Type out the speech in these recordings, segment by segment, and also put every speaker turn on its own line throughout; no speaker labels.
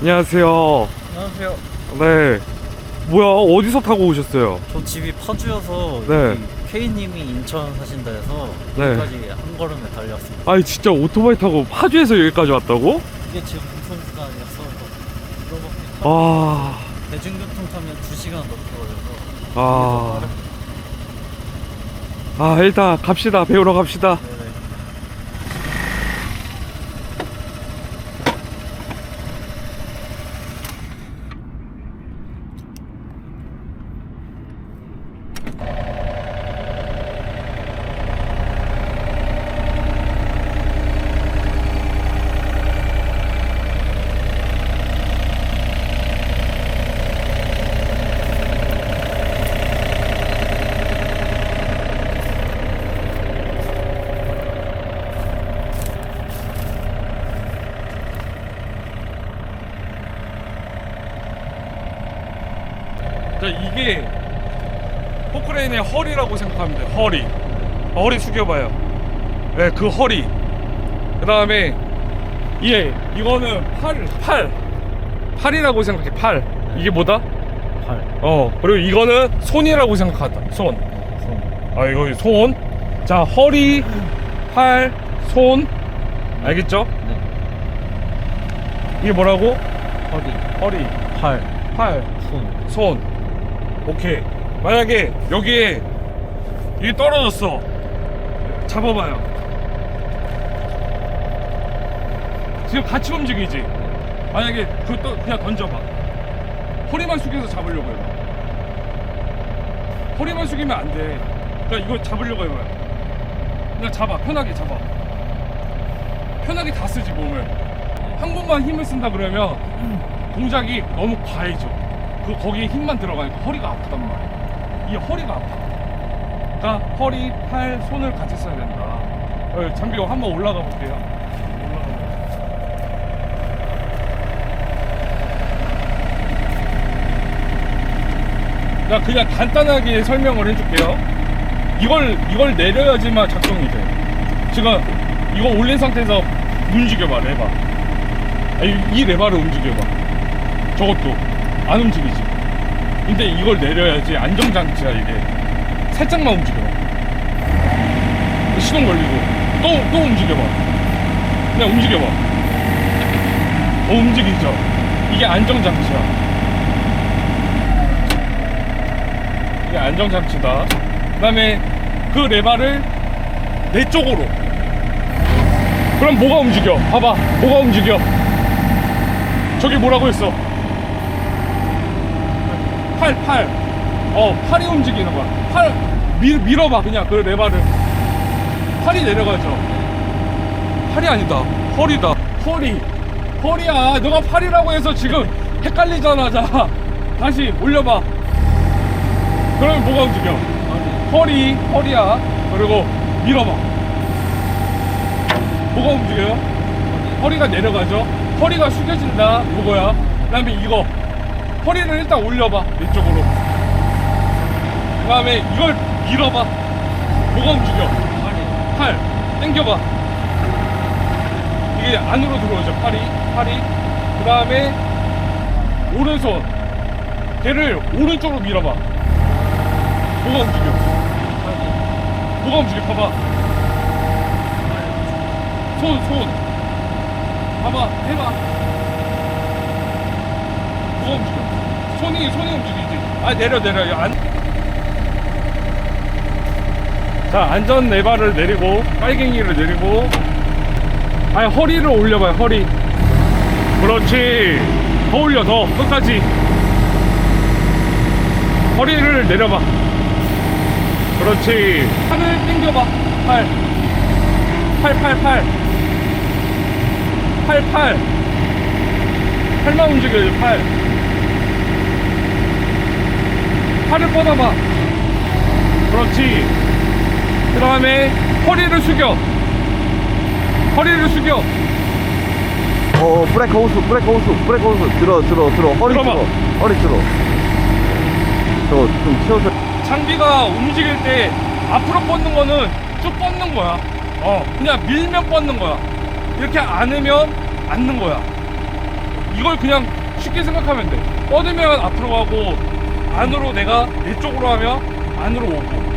안녕하세요.
안녕하세요.
네. 뭐야, 어디서 타고 오셨어요?
저 집이 파주여서
네.
K님이 인천 사신다 해서
네.
여기까지 한 걸음에 달려왔습니다.
아니, 진짜 오토바이 타고 파주에서 여기까지 왔다고?
이게 지금 이거밖에
아,
대중교통 타면 2시간 넘게 걸려서
아. 아, 일단 갑시다. 배우러 갑시다.
네네.
자, 이게 포크레인의 허리라고 생각하면 돼요. 허리. 어, 허리 숙여봐요. 네, 그 허리. 그 다음에, 예, 이거는 팔, 팔. 팔이라고 생각해, 팔. 이게 뭐다?
팔.
어, 그리고 이거는 손이라고 생각한다. 손.
손.
아, 이거 손. 자, 허리, 팔, 손. 알겠죠?
네.
이게 뭐라고?
허리.
허리,
팔.
팔,
손.
손. 오케이. 만약에 여기에 이게 떨어졌어. 잡아봐요. 지금 같이 움직이지. 만약에 그또 그냥 던져봐. 허리만 숙여서 잡으려고 해봐. 허리만 숙이면 안 돼. 그러니까 이거 잡으려고 해봐요. 그냥 잡아. 편하게 잡아. 편하게 다 쓰지 몸을. 한 곳만 힘을 쓴다 그러면 동작이 너무 과해져. 그 거기에 힘만 들어가니까 허리가 아프단 말이야. 이 허리가 아파. 그러니까 허리, 팔, 손을 같이 써야 된다. 어, 장비가 한번 올라가 볼게요. 나 그냥 간단하게 설명을 해줄게요. 이걸 이걸 내려야지만 작동이 돼. 지금 이거 올린 상태에서 움직여봐 레바. 아니, 이 레바를 움직여봐. 저것도 안 움직이지. 근데 이걸 내려야지 안정장치야 이게. 살짝만 움직여봐. 시동 걸리고 또 또 움직여봐. 그냥 움직여봐. 어 움직이죠. 이게 안정장치야. 이게 안정장치다. 그 다음에 그 레바를 내 쪽으로. 그럼 뭐가 움직여? 봐봐. 뭐가 움직여? 저기 뭐라고 했어? 팔, 팔. 어, 팔이 움직이는 거야. 팔, 밀, 밀어봐, 그냥 그 레바를. 팔이 내려가죠. 팔이 아니다. 허리다. 허리. 허리야. 너가 팔이라고 해서 지금 헷갈리잖아. 자, 다시 올려봐. 그러면 뭐가 움직여? 허리, 허리야. 그리고 밀어봐. 뭐가 움직여요? 허리가 내려가죠. 허리가 숙여진다. 이거야. 그 다음에 이거 허리를 일단 올려봐 이쪽으로. 그다음에 이걸 밀어봐. 뭐가 움직여? 팔. 당겨봐. 이게 안으로 들어오죠. 팔이, 팔이. 그 다음에 오른손. 걔를 오른쪽으로 밀어봐. 뭐가 움직여? 뭐가 움직여? 봐봐. 손, 손. 봐봐, 해봐. 뭐가 움직여? 손이, 손이 움직이지. 아, 내려, 내려. 야, 안. 자, 안전 레바를 내리고, 빨갱이를 내리고, 아, 허리를 올려봐요, 허리. 그렇지. 더 올려, 더. 끝까지. 허리를 내려봐. 그렇지. 팔을 당겨봐. 팔. 팔, 팔, 팔. 팔, 팔. 팔만 움직여요, 팔. 팔을 뻗어봐. 그렇지. 그 다음에 허리를 숙여. 허리를 숙여.
어 브레이크 호수 브레이크 호수 브레이크 호수 들어 들어 들어 허리
들어봐.
들어 허리 들어 저좀 치워서
장비가 움직일 때 앞으로 뻗는 거는 쭉 뻗는 거야. 어, 그냥 밀면 뻗는 거야. 이렇게 안으면 앉는 거야. 이걸 그냥 쉽게 생각하면 돼. 뻗으면 앞으로 가고 안으로 내가 내 쪽으로 하면 안으로 오고.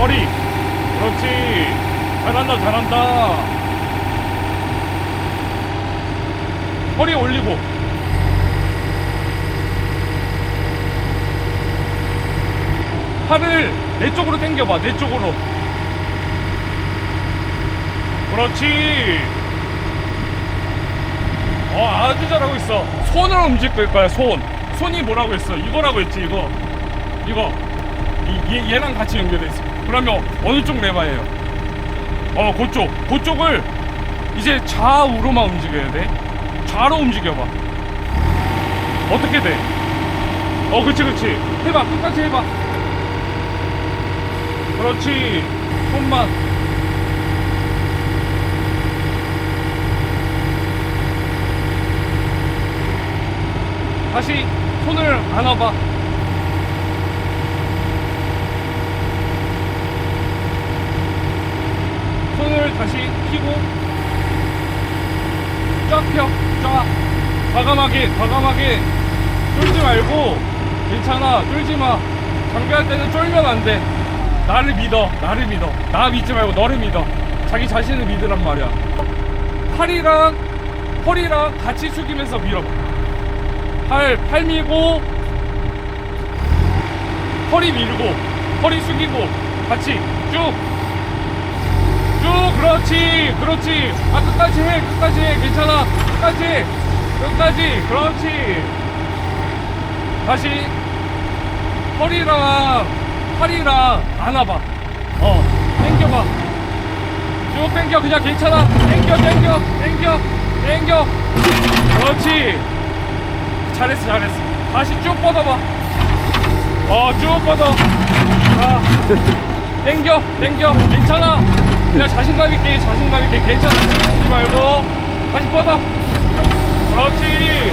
허리. 그렇지. 잘한다, 잘한다. 허리 올리고. 팔을 내 쪽으로 당겨봐, 내 쪽으로. 그렇지. 어, 아주 잘하고 있어. 손을 움직일 거야, 손. 손이 뭐라고 했어? 이거라고 했지, 이거. 이거. 이, 얘, 얘랑 같이 연결돼 있어. 그러면 어느 쪽 레바예요? 어, 그쪽. 그쪽을 이제 좌우로만 움직여야 돼. 좌로 움직여봐. 어떻게 돼? 어, 그치, 그치. 해봐. 끝까지 해봐. 그렇지. 손만. 다시 손을 안아봐. 손을 다시 펴고 쫙 펴, 쫙. 과감하게, 과감하게 쫄지 말고 괜찮아, 쫄지 마. 장비할 때는 쫄면 안 돼. 나를 믿어, 나를 믿어. 나 믿지 말고 너를 믿어. 자기 자신을 믿으란 말이야. 팔이랑 허리랑 같이 숙이면서 밀어봐. 팔, 팔 밀고 허리 밀고 허리 숙이고 같이 쭉. 쭉 그렇지 그렇지. 아 끝까지 해 끝까지 해. 괜찮아. 끝까지 끝까지. 그렇지. 다시. 허리랑 팔이랑 안아봐. 어 당겨봐. 쭉 당겨. 그냥 괜찮아. 당겨 당겨 당겨 당겨. 그렇지. 잘했어 잘했어. 다시 쭉 뻗어봐. 어쭉 뻗어. 자. 땡겨 땡겨. 괜찮아 그냥 자신감 있게 자신감 있게 괜찮아 하지 말고. 다시 뻗어 그렇지.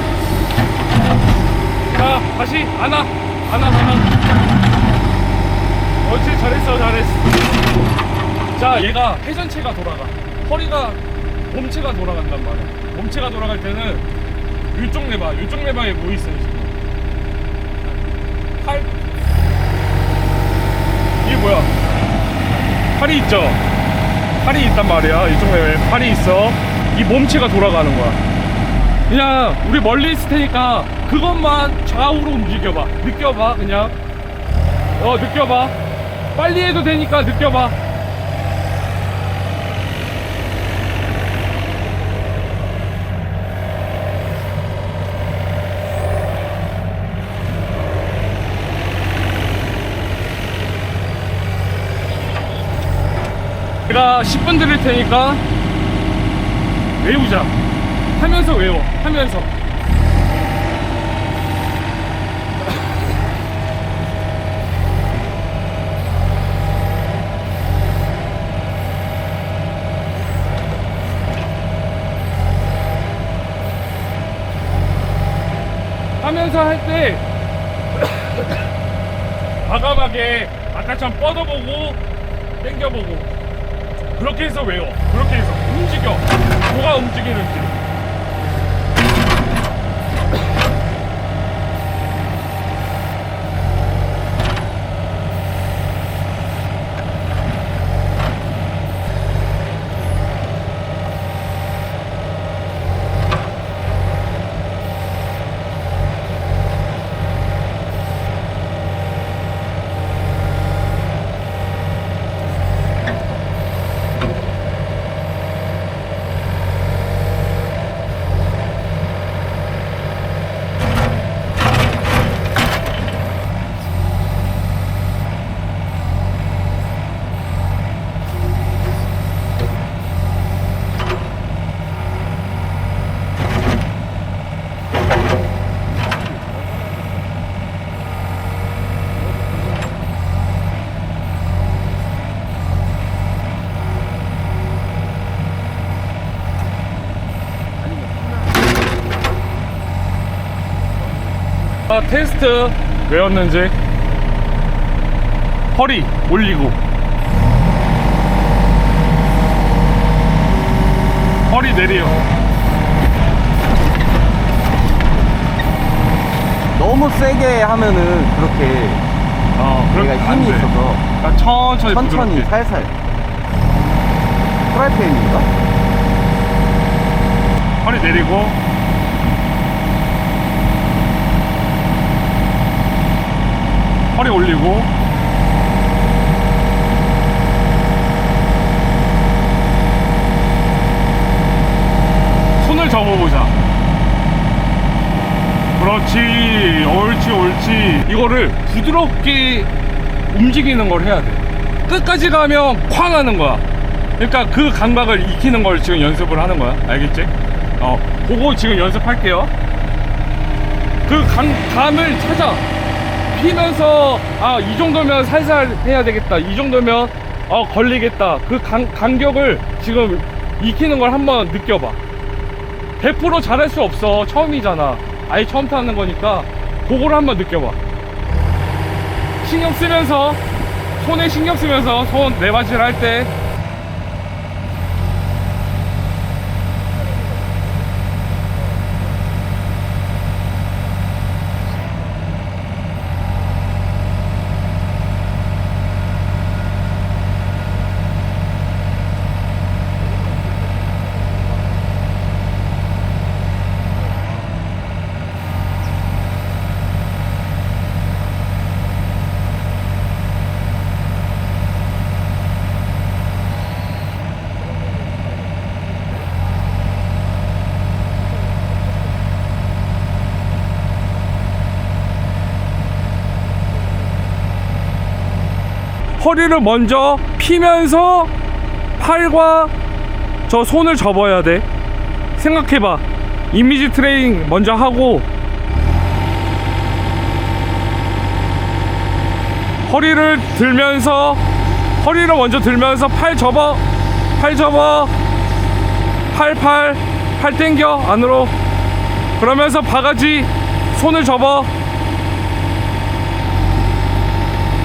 자 다시. 안아 안아 안아 그렇지 잘했어 잘했어. 자 얘가 회전체가 돌아가. 허리가 몸체가 돌아간단 말이야. 몸체가 돌아갈 때는 이쪽 레바 이쪽 레바에 뭐 있어요 지금? 팔. 이게 뭐야? 팔이 있죠 팔이 있단 말이야. 이쪽 레벨 팔이 있어? 이 몸체가 돌아가는 거야. 그냥 우리 멀리 있을 테니까 그것만 좌우로 움직여봐. 느껴봐 그냥. 어 느껴봐. 빨리 해도 되니까 느껴봐 제가 10분 드릴 테니까 외우자. 하면서 외워. 하면서. 하면서 할 때 과감하게 아까처럼 뻗어보고 당겨보고 그렇게 해서 외워. 그렇게 해서 움직여. 뭐가 움직이는지. 아, 테스트 왜였는지. 허리 올리고. 허리 내려.
너무 세게 하면은 그렇게
어, 그러 내가
힘이 있어서
그러니까 천천히
천천히
부드럽게.
살살. 프라이팬인가?
허리 내리고. 허리 올리고. 손을 접어보자. 그렇지. 옳지 옳지. 이거를 부드럽게 움직이는 걸 해야 돼. 끝까지 가면 쾅 하는 거야. 그러니까 그 감각을 익히는 걸 지금 연습을 하는 거야. 알겠지? 어 그거 지금 연습할게요. 그 감, 감을 찾아 피면서 아 이 정도면 살살 해야 되겠다 이 정도면 어 걸리겠다. 그 간, 간격을 지금 익히는 걸 한번 느껴봐. 100% 잘할 수 없어. 처음이잖아. 아예 처음 타는 거니까 그거를 한번 느껴봐. 신경 쓰면서 손에 신경 쓰면서 손 내바질 할때 허리를 먼저 피면서 팔과 저 손을 접어야 돼. 생각해봐. 이미지 트레이닝 먼저 하고 허리를 들면서 허리를 먼저 들면서 팔 접어 팔 접어 팔팔팔 땡겨 안으로 그러면서 바가지 손을 접어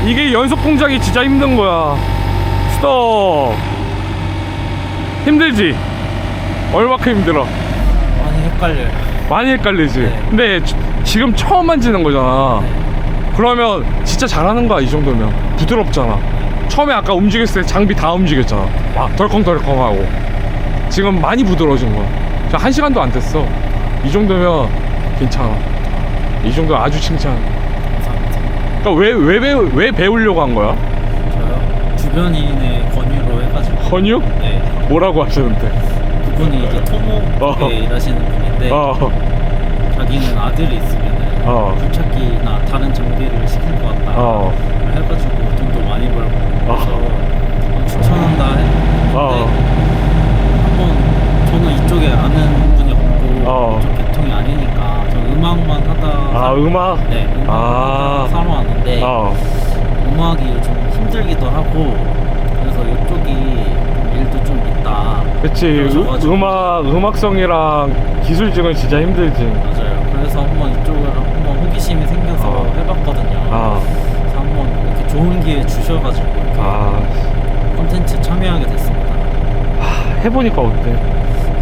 이게 연속 동작이 진짜 힘든 거야. 스톱. 힘들지? 얼마큼 힘들어?
많이 헷갈려요.
많이 헷갈리지?
네.
근데 지- 지금 처음 만지는 거잖아. 그러면 진짜 잘하는 거야, 이 정도면. 부드럽잖아. 처음에 아까 움직였을 때 장비 다 움직였잖아. 막 덜컹덜컹하고. 지금 많이 부드러워진 거야. 자, 한 시간도 안 됐어. 이 정도면 괜찮아. 이 정도 아주 칭찬. 그러니까 왜, 왜, 배우, 왜 배우려고 한 거야?
저요? 주변인의 권유로 해가지고.
권유?
네.
뭐라고 하시는데?
그분이 이제 토목에
어.
일하시는 분인데
어,
자기는 아들이 있으면은
어.
굴착기나 다른 장비를 시킬 것 같다.
어.
해가지고 돈도 많이 벌고 그래서
어.
추천한다 했는데
어.
한번 저는 이쪽에 아는 분이 없고
어.
이쪽 계통이 아니니까 저 음악만 하다
아, 음악?
네 음악
아.
하다 살아왔는데
어.
음악이 좀 힘들기도 하고 그래서 이쪽이 좀 일도 좀 있다
그치. 음, 음악, 음악성이랑 기술직은 진짜 힘들지.
맞아요 그래서 한번 이쪽을 한번 호기심이 생겨서
어.
해봤거든요
아,
그래서 한번 이렇게 좋은 기회 주셔가지고 이렇게
아.
콘텐츠 참여하게 됐습니다
해보니까 어때?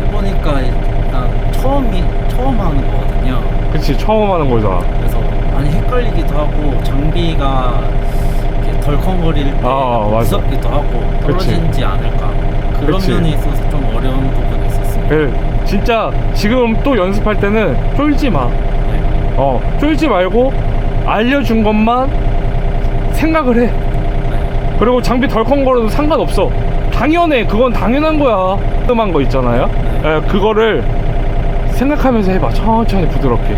해보니까 일단 처음이 처음 하는 거거든요.
그치. 처음 하는 거잖아.
그래서 많이 헷갈리기도 하고 장비가 이렇게 덜컹거릴 때
아, 맞아.
무섭기도 하고. 떨어지지 않을까 그런
그치.
면이 있어서 좀 어려운 부분이 있었습니다.
그, 진짜 지금 또 연습할 때는 쫄지 마.
네.
어, 쫄지 말고 알려준 것만 생각을 해.
네.
그리고 장비 덜컹거려도 상관없어. 당연해. 그건 당연한 거야. 뜸한 거 있잖아요. 에, 그거를 생각하면서 해봐. 천천히 부드럽게.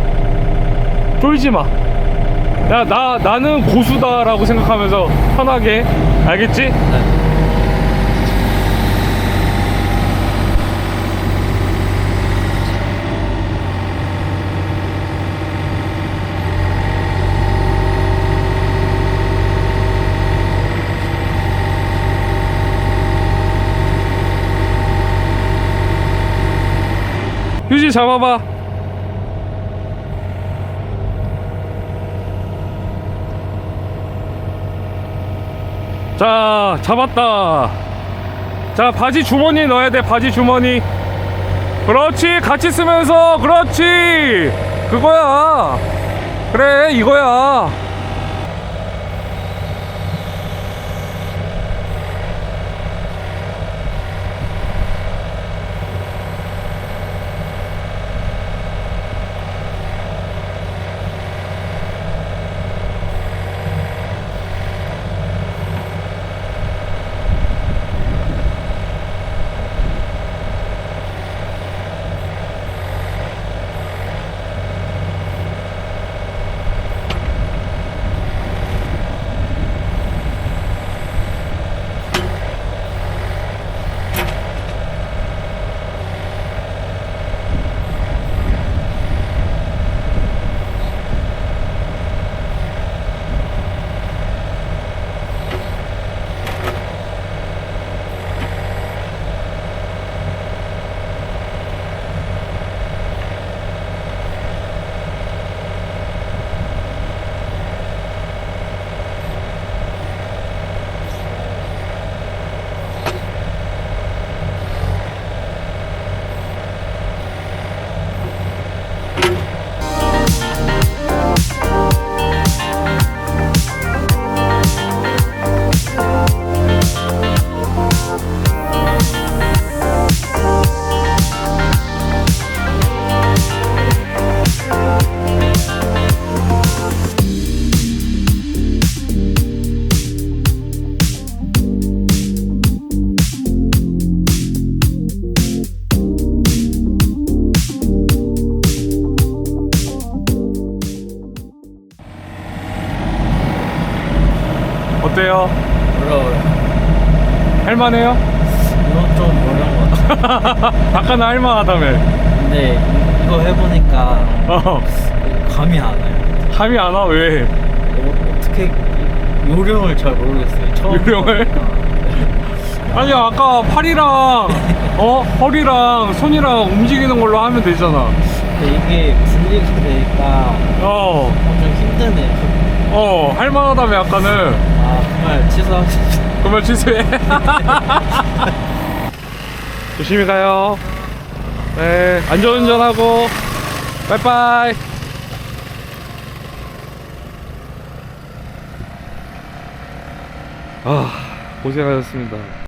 쫄지 마. 야, 나, 나는 고수다라고 생각하면서 편하게. 알겠지?
네.
휴지 잡아봐. 자, 잡았다. 자, 바지 주머니 넣어야 돼, 바지 주머니. 그렇지, 같이 쓰면서, 그렇지. 그거야. 그래 이거야 할만해요?
이건 좀 어려운 것 같아요.
아까는 할만하다며
근데 이거 해보니까
어
감이 안 와요.
감이 안 와 왜?
어, 어떻게 요령을 잘 모르겠어요. 처음
요령을?
해보니까.
아니 아까 팔이랑 어 허리랑 손이랑 움직이는 걸로 하면 되잖아
근데 이게 분리가 되니까
어
엄청 힘드네요.
어, 할만하다며 아까는
아 정말 취소하겠습니다.
그러면 취소해 조심히 가요. 네 안전운전하고. 빠이빠이. 아 고생하셨습니다